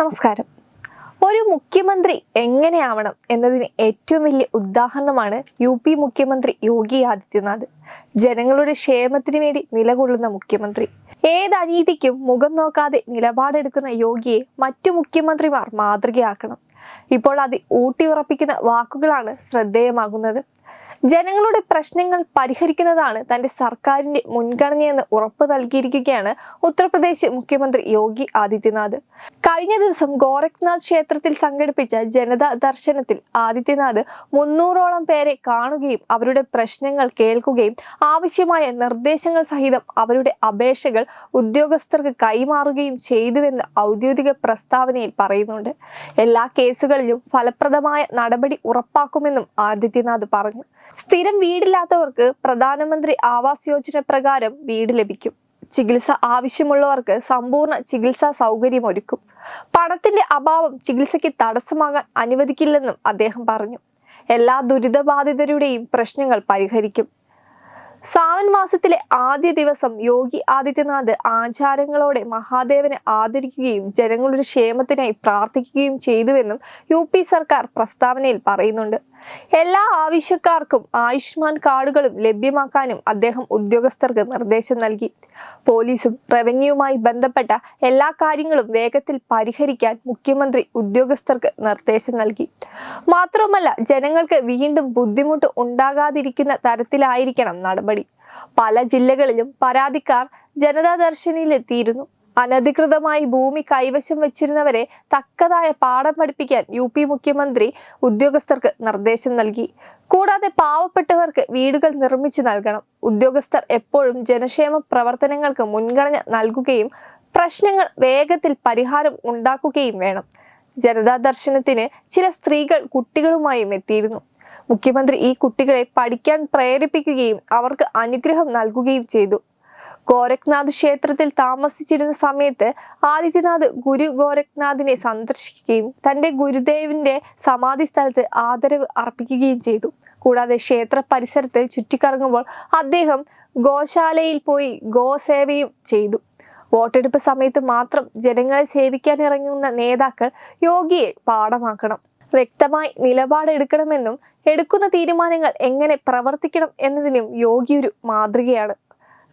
നമസ്കാരം. ഒരു മുഖ്യമന്ത്രി എങ്ങനെയാവണം എന്നതിന് ഏറ്റവും വലിയ ഉദാഹരണമാണ് യു പി മുഖ്യമന്ത്രി യോഗി ആദിത്യനാഥ്. ജനങ്ങളുടെ ക്ഷേമത്തിന് വേണ്ടി നിലകൊള്ളുന്ന മുഖ്യമന്ത്രി. ഏത് അനീതിക്കും മുഖം നോക്കാതെ നിലപാടെടുക്കുന്ന യോഗിയെ മറ്റു മുഖ്യമന്ത്രിമാർ മാതൃകയാക്കണം. ഇപ്പോൾ അത് ഊട്ടിയുറപ്പിക്കുന്ന വാക്കുകളാണ് ശ്രദ്ധേയമാകുന്നത്. ജനങ്ങളുടെ പ്രശ്നങ്ങൾ പരിഹരിക്കുന്നതാണ് തന്റെ സർക്കാരിന്റെ മുൻഗണനയെന്ന് ഉറപ്പ് നൽകിയിരിക്കുകയാണ് ഉത്തർപ്രദേശ് മുഖ്യമന്ത്രി യോഗി ആദിത്യനാഥ്. കഴിഞ്ഞ ദിവസം ഗോരഖ്നാഥ് ക്ഷേത്രത്തിൽ സംഘടിപ്പിച്ച ജനതാ ദർശനത്തിൽ ആദിത്യനാഥ് മുന്നൂറോളം പേരെ കാണുകയും അവരുടെ പ്രശ്നങ്ങൾ കേൾക്കുകയും ആവശ്യമായ നിർദ്ദേശങ്ങൾ സഹിതം അവരുടെ അപേക്ഷകൾ ഉദ്യോഗസ്ഥർക്ക് കൈമാറുകയും ചെയ്തുവെന്ന് ഔദ്യോഗിക പ്രസ്താവനയിൽ പറയുന്നുണ്ട്. എല്ലാ കേസുകളിലും ഫലപ്രദമായ നടപടി ഉറപ്പാക്കുമെന്നും ആദിത്യനാഥ് പറഞ്ഞു. സ്ഥിരം വീടില്ലാത്തവർക്ക് പ്രധാനമന്ത്രി ആവാസ് യോജന പ്രകാരം വീട് ലഭിക്കും. ചികിത്സ ആവശ്യമുള്ളവർക്ക് സമ്പൂർണ ചികിത്സാ സൗകര്യം ഒരുക്കും. പണത്തിന്റെ അഭാവം ചികിത്സയ്ക്ക് തടസ്സമാകാൻ അനുവദിക്കില്ലെന്നും അദ്ദേഹം പറഞ്ഞു. എല്ലാ ദുരിതബാധിതരുടെയും പ്രശ്നങ്ങൾ പരിഹരിക്കും. സാവൻ മാസത്തിലെ ആദ്യ ദിവസം യോഗി ആദിത്യനാഥ് ആചാരങ്ങളോടെ മഹാദേവനെ ആദരിക്കുകയും ജനങ്ങളുടെ ക്ഷേമത്തിനായി പ്രാർത്ഥിക്കുകയും ചെയ്തുവെന്നും യു സർക്കാർ പ്രസ്താവനയിൽ പറയുന്നുണ്ട്. എല്ലാ ആവശ്യക്കാർക്കും ആയുഷ്മാൻ കാർഡുകളും ലഭ്യമാക്കാനും അദ്ദേഹം ഉദ്യോഗസ്ഥർക്ക് നിർദ്ദേശം നൽകി. പോലീസും റവന്യൂവുമായി ബന്ധപ്പെട്ട എല്ലാ കാര്യങ്ങളും വേഗത്തിൽ പരിഹരിക്കാൻ മുഖ്യമന്ത്രി ഉദ്യോഗസ്ഥർക്ക് നിർദ്ദേശം നൽകി. മാത്രമല്ല ജനങ്ങൾക്ക് വീണ്ടും ബുദ്ധിമുട്ട് ഉണ്ടാകാതിരിക്കുന്ന തരത്തിലായിരിക്കണം നടപടി. പല ജില്ലകളിലും പരാതിക്കാർ ജനതാ അനധികൃതമായി ഭൂമി കൈവശം വെച്ചിരുന്നവരെ തക്കതായ പാഠം പഠിപ്പിക്കാൻ യു പി മുഖ്യമന്ത്രി ഉദ്യോഗസ്ഥർക്ക് നിർദ്ദേശം നൽകി. കൂടാതെ പാവപ്പെട്ടവർക്ക് വീടുകൾ നിർമ്മിച്ചു നൽകണം. ഉദ്യോഗസ്ഥർ എപ്പോഴും ജനക്ഷേമ പ്രവർത്തനങ്ങൾക്ക് മുൻഗണന നൽകുകയും പ്രശ്നങ്ങൾ വേഗത്തിൽ പരിഹാരം ഉണ്ടാക്കുകയും വേണം. ജനതാ ദർശനത്തിന് ചില സ്ത്രീകൾ കുട്ടികളുമായും എത്തിയിരുന്നു. മുഖ്യമന്ത്രി ഈ കുട്ടികളെ പഠിക്കാൻ പ്രേരിപ്പിക്കുകയും അവർക്ക് അനുഗ്രഹം നൽകുകയും ചെയ്തു. ഗോരഖ്നാഥ് ക്ഷേത്രത്തിൽ താമസിച്ചിരുന്ന സമയത്ത് ആദിത്യനാഥ് ഗുരു ഗോരഖ്നാഥിനെ സന്ദർശിക്കുകയും തന്റെ ഗുരുദേവിന്റെ സമാധി സ്ഥലത്ത് ആദരവ് അർപ്പിക്കുകയും ചെയ്തു. കൂടാതെ ക്ഷേത്ര പരിസരത്ത് ചുറ്റിക്കറങ്ങുമ്പോൾ അദ്ദേഹം ഗോശാലയിൽ പോയി ഗോസേവയും ചെയ്തു. വോട്ടെടുപ്പ് സമയത്ത് മാത്രം ജനങ്ങളെ സേവിക്കാൻ ഇറങ്ങുന്ന നേതാക്കൾ യോഗിയെ പാഠമാക്കണം. വ്യക്തമായി നിലപാടെടുക്കണമെന്നും എടുക്കുന്ന തീരുമാനങ്ങൾ എങ്ങനെ പ്രവർത്തിക്കണം എന്നതിനും യോഗി ഒരു മാതൃകയാണ്.